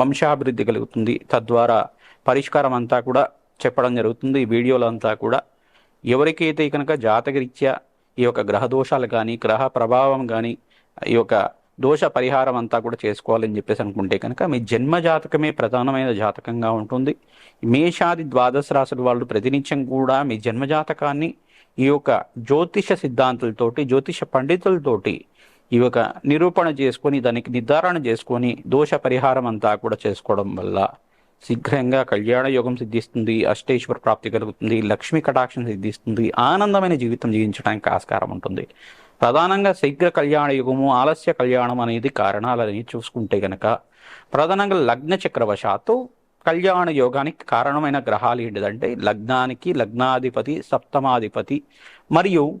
వంశాభివృద్ధి కలుగుతుంది. తద్వారా పరిష్కారం అంతా కూడా చెప్పడం జరుగుతుంది. ఈ వీడియోలో అంతా కూడా ఎవరికైతే కనుక జాతకరీత్యా ఈ యొక్క గ్రహ దోషాలు కానీ గ్రహ ప్రభావం కానీ ఈ యొక్క దోష పరిహారం అంతా కూడా చేసుకోవాలని చెప్పేసి అనుకుంటే కనుక మీ జన్మ జాతకమే ప్రధానమైన జాతకంగా ఉంటుంది. మేషాది ద్వాదశ రాశుల వాళ్ళు ప్రతినిత్యం కూడా మీ జన్మ జాతకాన్ని ఈ యొక్క జ్యోతిష సిద్ధాంతులతోటి జ్యోతిష పండితులతోటి ఈ నిరూపణ చేసుకొని దానికి నిర్ధారణ చేసుకొని దోష పరిహారం అంతా కూడా చేసుకోవడం వల్ల శీఘ్రంగా కళ్యాణ యోగం సిద్ధిస్తుంది అష్టేశ్వర ప్రాప్తి కలుగుతుంది లక్ష్మీ కటాక్షం సిద్ధిస్తుంది ఆనందమైన జీవితం జీవించడానికి ఆస్కారం ఉంటుంది. ప్రధానంగా శీఘ్ర కళ్యాణ యుగము ఆలస్య కళ్యాణం అనేది కారణాలని చూసుకుంటే గనక ప్రధానంగా లగ్న చక్రవశాత్తు కళ్యాణ యోగానికి కారణమైన గ్రహాలు ఏంటిదంటే లగ్నానికి లగ్నాధిపతి సప్తమాధిపతి మరియు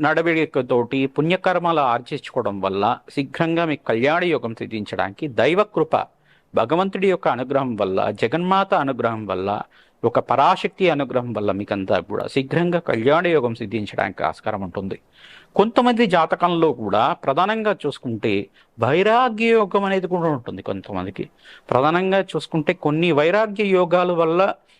నడవడికతోటి పుణ్యకర్మలు ఆర్జించుకోవడం వల్ల శీఘ్రంగా మీకు కళ్యాణ యోగం సిద్ధించడానికి దైవకృప భగవంతుడి యొక్క అనుగ్రహం వల్ల జగన్మాత అనుగ్రహం వల్ల ఒక పరాశక్తి అనుగ్రహం వల్ల మీకంతా కూడా శీఘ్రంగా కళ్యాణ యోగం సిద్ధించడానికి ఆస్కారం ఉంటుంది. కొంతమంది జాతకంలో కూడా ప్రధానంగా చూసుకుంటే వైరాగ్య యోగం అనేది కూడా ఉంటుంది కొంతమందికి. ప్రధానంగా చూసుకుంటే కొన్ని వైరాగ్య యోగాల వల్ల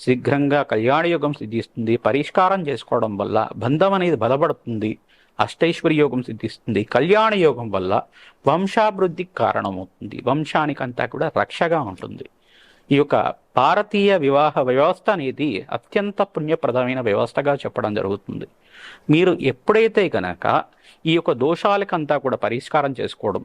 శీఘ్రంగా కళ్యాణయోగం సిద్ధిస్తుంది. పరిష్కారం చేసుకోవడం వల్ల బంధం అనేది బలపడుతుంది. అష్టైశ్వర్య యోగం సిద్ధిస్తుంది. కళ్యాణ యోగం వల్ల వంశాభివృద్ధికి కారణమవుతుంది. వంశానికంతా కూడా రక్షగా ఉంటుంది. ఈ యొక్క భారతీయ వివాహ వ్యవస్థ అనేది అత్యంత పుణ్యప్రదమైన వ్యవస్థగా చెప్పడం జరుగుతుంది. మీరు ఎప్పుడైతే కనుక ఈ యొక్క దోషాలకంతా కూడా పరిష్కారం చేసుకోవడం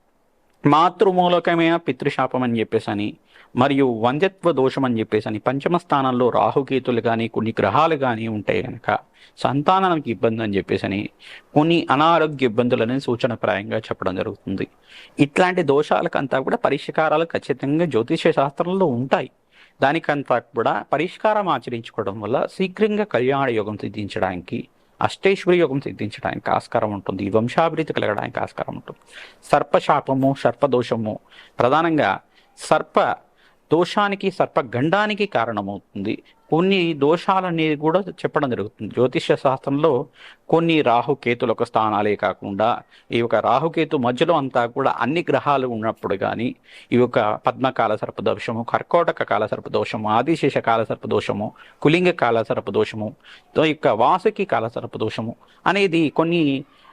మాతృమూలకమైన పితృశాపం అని చెప్పేసి అని మరియు వంద్యత్వ దోషం అని చెప్పేసి అని పంచమ స్థానంలో రాహుకేతులు కానీ కొన్ని గ్రహాలు కానీ ఉంటాయి కనుక సంతానానికి ఇబ్బంది అని చెప్పేసి అని కొన్ని అనారోగ్య ఇబ్బందులని సూచనప్రాయంగా చెప్పడం జరుగుతుంది. ఇట్లాంటి దోషాలకంతా కూడా పరిష్కారాలు ఖచ్చితంగా జ్యోతిష శాస్త్రంలో ఉంటాయి. దానికంతా కూడా పరిష్కారం ఆచరించుకోవడం వల్ల శీఘ్రంగా కళ్యాణ యోగం సిద్ధించడానికి అష్టేశ్వరి యోగం సిద్ధించడానికి ఆస్కారం ఉంటుంది. వంశాభివృద్ధి కలగడానికి ఆస్కారం ఉంటుంది. సర్పశాపము సర్పదోషము. ప్రధానంగా సర్ప దోషానికి సర్పగండానికి కారణమవుతుంది. కొన్ని దోషాలనేది కూడా చెప్పడం జరుగుతుంది. జ్యోతిష్య శాస్త్రంలో కొన్ని రాహుకేతుల స్థానాలే కాకుండా ఈ యొక్క రాహుకేతు మధ్యలో అంతా కూడా అన్ని గ్రహాలు ఉన్నప్పుడు కానీ ఈ యొక్క పద్మకాల సర్పదోషము కర్కోటక కాల సర్పదోషము ఆదిశేష కాల సర్పదోషము కులింగ కాల సర్పదోషము తో యొక్క వాసుకి కాల సర్పదోషము అనేది కొన్ని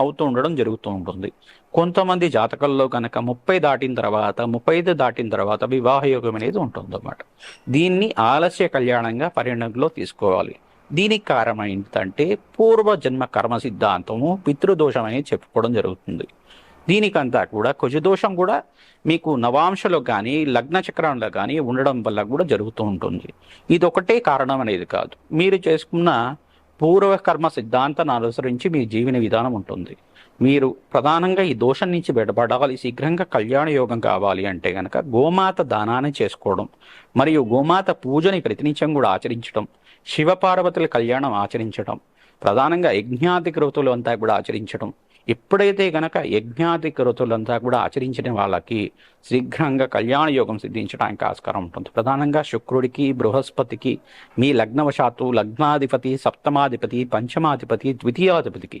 అవుతూ ఉండడం జరుగుతూ ఉంటుంది. కొంతమంది జాతకంలో కనుక ముప్పై దాటిన తర్వాత ముప్పై ఐదు దాటిన తర్వాత వివాహ యోగం అనేది ఉంటుందన్నమాట. దీన్ని ఆలస్య కళ్యాణంగా పరిగణనలో తీసుకోవాలి. దీనికి కారణం ఏంటంటే పూర్వజన్మ కర్మ సిద్ధాంతము పితృదోషం అనేది చెప్పుకోవడం జరుగుతుంది. దీనికంతా కూడా కుజదోషం కూడా మీకు నవాంశలో కానీ లగ్న చక్రంలో కానీ ఉండడం వల్ల కూడా జరుగుతూ ఉంటుంది. ఇది ఒకటే కారణం అనేది కాదు. మీరు చేసుకున్న పూర్వకర్మ సిద్ధాంతాన్ని అనుసరించి మీ జీవన విధానం ఉంటుంది. మీరు ప్రధానంగా ఈ దోషం నుంచి బయటపడాలి. శీఘ్రంగా కళ్యాణ యోగం కావాలి అంటే గనక గోమాత దానాన్ని చేసుకోవడం మరియు గోమాత పూజని ప్రతినిత్యం కూడా ఆచరించడం శివపార్వతుల కళ్యాణం ఆచరించడం ప్రధానంగా యజ్ఞాది అంతా కూడా ఆచరించడం ఎప్పుడైతే గనక యజ్ఞాది కృతులంతా కూడా ఆచరించిన వాళ్ళకి శీఘ్రంగా కళ్యాణ యోగం సిద్ధించడానికి ఆస్కారం ఉంటుంది. ప్రధానంగా శుక్రుడికి బృహస్పతికి మీ లగ్నవశాత్తు లగ్నాధిపతి సప్తమాధిపతి పంచమాధిపతి ద్వితీయాధిపతికి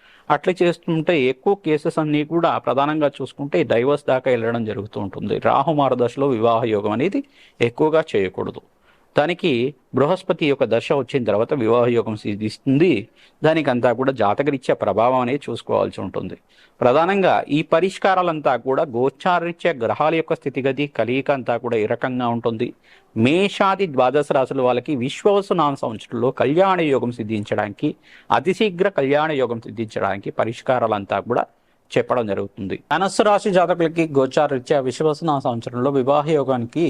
అట్లా చేస్తుంటే ఎక్కువ కేసెస్ అన్నీ కూడా ప్రధానంగా చూసుకుంటే డైవర్స్ దాకా వెళ్ళడం జరుగుతూ ఉంటుంది. రాహు మహర్దశలో వివాహ యోగం అనేది ఎక్కువగా చేయకూడదు. దానికి బృహస్పతి యొక్క దశ వచ్చిన తర్వాత వివాహ యోగం సిద్ధిస్తుంది. దానికి అంతా కూడా జాతకరీత్యా ప్రభావం అనేది చూసుకోవాల్సి ఉంటుంది. ప్రధానంగా ఈ పరిష్కారాలంతా కూడా గోచారరీత్యా గ్రహాల యొక్క స్థితిగతి కలియిక అంతా కూడా ఈ రకంగా ఉంటుంది? మేషాది ద్వాదశ రాశుల వాళ్ళకి విశ్వవసునామ సంవత్సరంలో కళ్యాణ యోగం సిద్ధించడానికి అతి శీఘ్ర కళ్యాణ యోగం సిద్ధించడానికి పరిష్కారాలంతా కూడా చెప్పడం జరుగుతుంది. ధనస్సు రాశి జాతకులకి గోచారరీత్యా విశ్వసనా సంవత్సరంలో వివాహ యోగానికి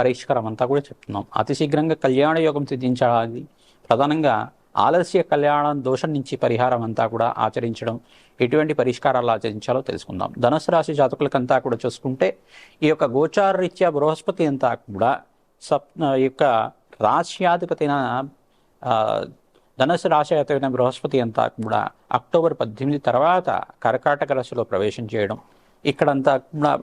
పరిష్కారం అంతా కూడా చెప్తున్నాం. అతి శీఘ్రంగా కళ్యాణ యోగం సిద్ధించాలి. ప్రధానంగా ఆలస్య కళ్యాణం దోషం నుంచి పరిహారం అంతా కూడా ఆచరించడం ఎటువంటి పరిష్కారాలు ఆచరించాలో తెలుసుకుందాం. ధనుసు రాశి జాతకులకంతా కూడా చూసుకుంటే ఈ యొక్క గోచారరీత్యా బృహస్పతి అంతా కూడా సప్ ఈ యొక్క రాశ్యాధిపతిన ధనుసు రాశి అయిన బృహస్పతి అంతా కూడా అక్టోబర్ పద్దెనిమిది తర్వాత కర్కాటక రాశిలో ప్రవేశం చేయడం ఇక్కడంతా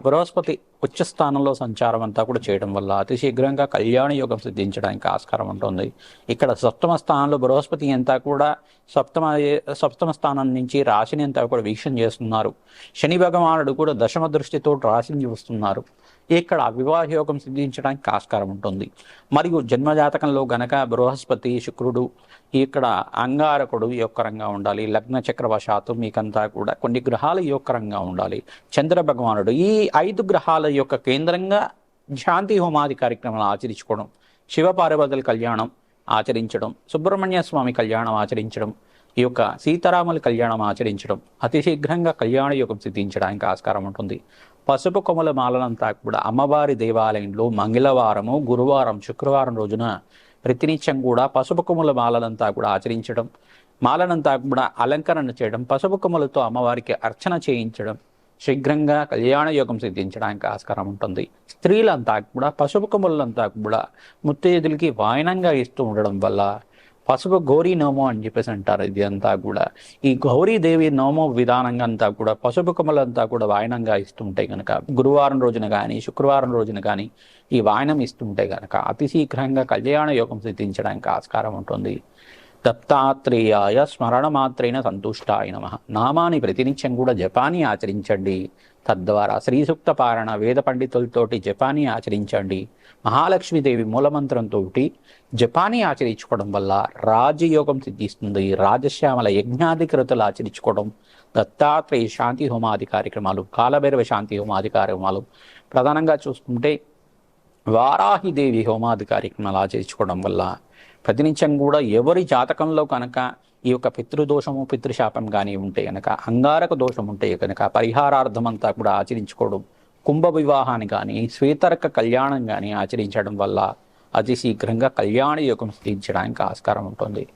బృహస్పతి ఉచ్చ స్థానంలో సంచారం అంతా కూడా చేయడం వల్ల అతి శీఘ్రంగా కళ్యాణ యోగం సిద్ధించడానికి ఆస్కారం ఉంటుంది. ఇక్కడ సప్తమ స్థానంలో బృహస్పతి అంతా కూడా సప్తమ సప్తమ స్థానం నుంచి రాశిని అంతా కూడా వీక్షణ చేస్తున్నారు. శని భగవానుడు కూడా దశమ దృష్టితో రాశిని చూస్తున్నారు. ఇక్కడ వివాహ యోగం సిద్ధించడానికి ఆస్కారం ఉంటుంది. మరియు జన్మజాతకంలో గనక బృహస్పతి శుక్రుడు ఇక్కడ అంగారకుడు యొక్కరంగా ఉండాలి. లగ్న చక్రవశాత్తు మీకంతా కూడా కొన్ని గ్రహాలు యోకరంగా ఉండాలి. చంద్ర భగవానుడు ఈ ఐదు గ్రహాల యొక్క కేంద్రంగా శాంతి హోమాది కార్యక్రమాలు ఆచరించుకోవడం శివపార్వతుల కళ్యాణం ఆచరించడం సుబ్రహ్మణ్య స్వామి కళ్యాణం ఆచరించడం ఈ యొక్క సీతారాముల కళ్యాణం ఆచరించడం అతి శీఘ్రంగా కళ్యాణ యోగం సిద్ధించడానికి ఆస్కారం ఉంటుంది. పసుపు కొమ్మల మాలనంతా కూడా అమ్మవారి దేవాలయంలో మంగళవారము గురువారం శుక్రవారం రోజున ప్రతినిత్యం కూడా పసుపు కొమ్మల మాలనంతా కూడా ఆచరించడం మాలనంతా కూడా అలంకరణ చేయడం పసుపు కొమ్మలతో అమ్మవారికి అర్చన చేయించడం శీఘ్రంగా కళ్యాణ యోగం సిద్ధించడానికి ఆస్కారం ఉంటుంది. స్త్రీలంతా కూడా పసుపు కొమ్మలంతా కూడా ముత్తైదులకి వాయనంగా ఇస్తూ ఉండడం వల్ల పసుపు గౌరీ నోమో అని చెప్పేసి అంటారు. ఇది అంతా కూడా ఈ గౌరీదేవి నోమో విధానంగా అంతా కూడా పసుపు కొమ్మలంతా కూడా వాయనంగా ఇస్తుంటే కనుక గురువారం రోజున కానీ శుక్రవారం రోజున కానీ ఈ వాయనం ఇస్తుంటే కనుక అతి శీఘ్రంగా కళ్యాణ యోగం సిద్ధించడానికి ఆస్కారం ఉంటుంది. దత్తాత్రేయాయ స్మరణ మాత్రైన సంతుష్టాయ నమ. నామాని ప్రతినిత్యం కూడా జపాని ఆచరించండి. తద్వారా శ్రీసూక్త పారణ వేద పండితులతోటి జపానీ ఆచరించండి. మహాలక్ష్మీదేవి మూలమంత్రంతో జపానీ ఆచరించుకోవడం వల్ల రాజయోగం సిద్ధిస్తుంది. రాజశ్యామల యజ్ఞాధికృతులు ఆచరించుకోవడం దత్తాత్రేయ శాంతి హోమాది కార్యక్రమాలు కాలభైరవ శాంతి హోమాది కార్యక్రమాలు ప్రధానంగా చూసుకుంటే వారాహిదేవి హోమాది కార్యక్రమాలు ఆచరించుకోవడం వల్ల ప్రతినిత్యం కూడా ఎవరి జాతకంలో కనుక ఈ యొక్క పితృదోషము పితృశాపం కానీ ఉంటే కనుక అంగారక దోషం ఉంటే కనుక పరిహారార్థమంతా కూడా ఆచరించుకోవడం కుంభ వివాహాన్ని కానీ శ్వేతరక కళ్యాణం కానీ ఆచరించడం వల్ల అతి శీఘ్రంగా కళ్యాణ యోగం సిద్ధించడానికి ఆస్కారం ఉంటుంది.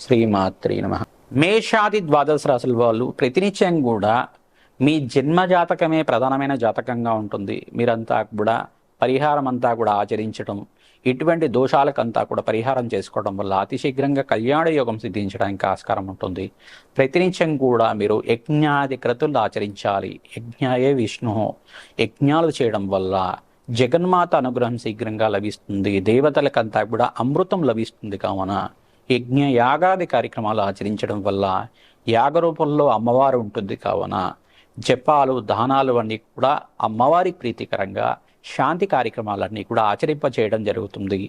శ్రీమాత్రి నమ. మేషాది ద్వాదశ రాశుల వాళ్ళు ప్రతినిత్యం కూడా మీ జన్మ జాతకమే ప్రధానమైన జాతకంగా ఉంటుంది. మీరంతా కూడా పరిహారం అంతా కూడా ఆచరించడం ఇటువంటి దోషాలకంతా కూడా పరిహారం చేసుకోవడం వల్ల అతి శీఘ్రంగా కళ్యాణ యోగం సిద్ధించడానికి ఆస్కారం ఉంటుంది. ప్రతినిత్యం కూడా మీరు యజ్ఞాది క్రతులు ఆచరించాలి. యజ్ఞాయే విష్ణు. యజ్ఞాలు చేయడం వల్ల జగన్మాత అనుగ్రహం శీఘ్రంగా లభిస్తుంది. దేవతలకంతా కూడా అమృతం లభిస్తుంది కావున యజ్ఞ యాగాది కార్యక్రమాలు ఆచరించడం వల్ల యాగ రూపంలో అమ్మవారు ఉంటుంది కావున జపాలు దానాలు అన్నీ కూడా అమ్మవారి ప్రీతికరంగా శాంతి కార్యక్రమాలన్నీ కూడా ఆచరింపచేయడం జరుగుతుంది.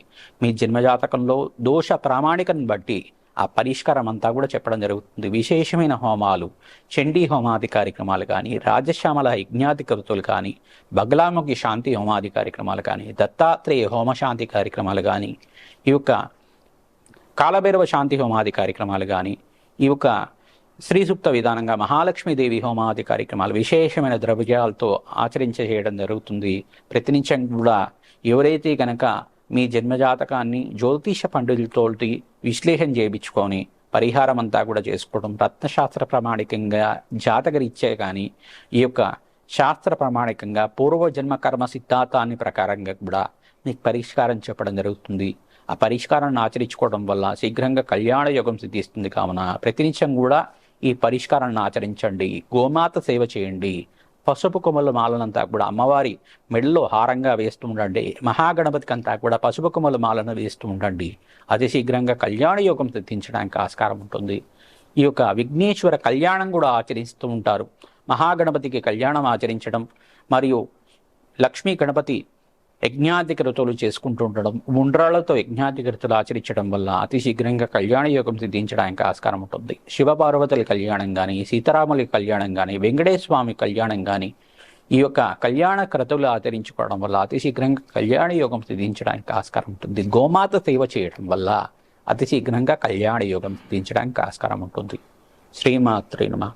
మీ జన్మజాతకంలో దోష ప్రామాణికను బట్టి ఆ పరిష్కారం అంతా కూడా చెప్పడం జరుగుతుంది. విశేషమైన హోమాలు చండీ హోమాది కార్యక్రమాలు కానీ రాజశ్యామల యజ్ఞాది కృతులు కానీ బగ్లాముఖి శాంతి హోమాది కార్యక్రమాలు కానీ దత్తాత్రేయ హోమశాంతి కార్యక్రమాలు కానీ ఈ యొక్క కాలభైరవ శాంతి హోమాది కార్యక్రమాలు కానీ ఈ యొక్క శ్రీసూక్త విధానంగా మహాలక్ష్మీదేవి హోమాది కార్యక్రమాలు విశేషమైన ద్రవ్యాలతో ఆచరించ చేయడం జరుగుతుంది ప్రతినిత్యం కూడా ఎవరైతే కనుక మీ జన్మజాతకాన్ని జ్యోతిష పండితులతోటి విశ్లేషణ చేయించుకొని పరిహారం అంతా కూడా చేసుకోవడం రత్నశాస్త్ర ప్రామాణికంగా జాతకరీత్యా కానీ ఈ యొక్క శాస్త్ర ప్రామాణికంగా పూర్వజన్మ కర్మ సిద్ధాంతాన్ని ప్రకారంగా కూడా మీకు పరిష్కారం చెప్పడం జరుగుతుంది. ఆ పరిష్కారాన్ని ఆచరించుకోవడం వల్ల శీఘ్రంగా కళ్యాణ యోగం సిద్ధిస్తుంది కావున ప్రతినిత్యం కూడా ఈ పరిష్కారాన్ని ఆచరించండి. గోమాత సేవ చేయండి. పసుపు కొమ్మల మాలనంతా కూడా అమ్మవారి మెడలో హారంగా వేస్తూ ఉండండి. మహాగణపతికి అంతా కూడా పసుపు కొమ్మల మాలను వేస్తూ ఉండండి. అతి శీఘ్రంగా కళ్యాణ యోగం సిద్ధించడానికి ఆస్కారం ఉంటుంది. ఈ యొక్క విఘ్నేశ్వర కళ్యాణం కూడా ఆచరిస్తూ ఉంటారు. మహాగణపతికి కళ్యాణం ఆచరించడం మరియు లక్ష్మీ గణపతి యజ్ఞాధిక ఋతువులు చేసుకుంటూ ఉండడం ఉండ్రాళ్ళతో యజ్ఞాధిక ఋతువులు ఆచరించడం వల్ల అతి శీఘ్రంగా కళ్యాణ యోగం సిద్ధించడానికి ఆస్కారం ఉంటుంది. శివపార్వతుల కళ్యాణం కానీ సీతారాముల కళ్యాణం కానీ వెంకటేశ్వమి కళ్యాణం కానీ ఈ యొక్క కళ్యాణ క్రతువులు ఆచరించుకోవడం వల్ల అతి శీఘ్రంగా కళ్యాణ యోగం సిద్ధించడానికి ఆస్కారం ఉంటుంది. గోమాత సేవ చేయడం వల్ల అతి శీఘ్రంగా కళ్యాణ యోగం సిద్ధించడానికి ఆస్కారం ఉంటుంది. శ్రీమాత్రినుమ